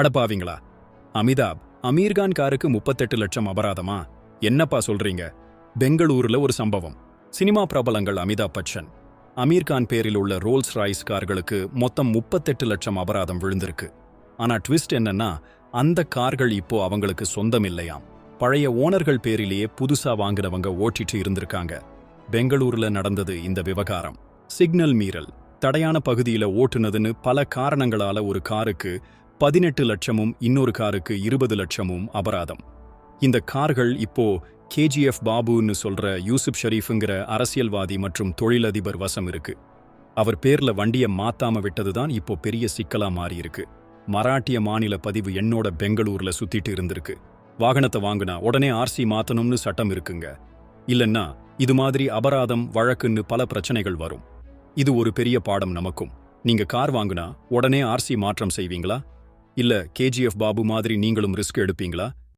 அடப்பாவீங்களா அமிதாப் அமீர்கான் காருக்கு முப்பத்தெட்டு லட்சம் அபராதமா? என்னப்பா சொல்றீங்க? பெங்களூருல ஒரு சம்பவம். சினிமா பிரபலங்கள் அமிதாப் பச்சன். அமீர்கான் பேரில் உள்ள ரோல்ஸ் ராய்ஸ் கார்களுக்கு மொத்தம் முப்பத்தெட்டு லட்சம் அபராதம் விழுந்திருக்கு. ஆனா ட்விஸ்ட் என்னன்னா அந்த கார்கள் இப்போ அவங்களுக்கு சொந்தம் இல்லையாம் பழைய ஓனர்கள் பேரிலேயே புதுசா வாங்கினவங்க ஓட்டிட்டு இருந்திருக்காங்க. பெங்களூர்ல நடந்தது இந்த விவகாரம். சிக்னல் மீறல். தடையான பகுதியில ஓட்டுனதுன்னு பல காரணங்களால ஒரு காருக்கு பதினெட்டு லட்சமும் இன்னொரு காருக்கு இருபது லட்சமும் அபராதம். இந்த கார்கள் இப்போ கேஜிஎஃப் பாபுன்னு சொல்ற யூசுப் ஷரீஃபுங்கிற அரசியல்வாதி மற்றும் தொழிலதிபர் வசம் இருக்கு. அவர் பேர்ல வண்டியை மாத்தாம விட்டதுதான் இப்போ பெரிய சிக்கலா மாறி இருக்கு மராட்டிய மாநில பதிவு என்னோட பெங்களூர்ல சுத்திட்டு இருந்திருக்கு. வாகனத்தை வாங்குனா உடனே ஆர்சி மாத்தணும்னு சட்டம் இருக்குங்க. இல்லைன்னா இது மாதிரி அபராதம் வழக்குன்னு பல பிரச்சனைகள் வரும். இது ஒரு பெரிய பாடம் நமக்கும். நீங்க கார் வாங்குனா உடனே ஆர்சி மாற்றம் செய்வீங்களா? இல்ல கேஜிஎஃப் பாபு மாதிரி நீங்களும் ரிஸ்க் எடுப்பீங்களா?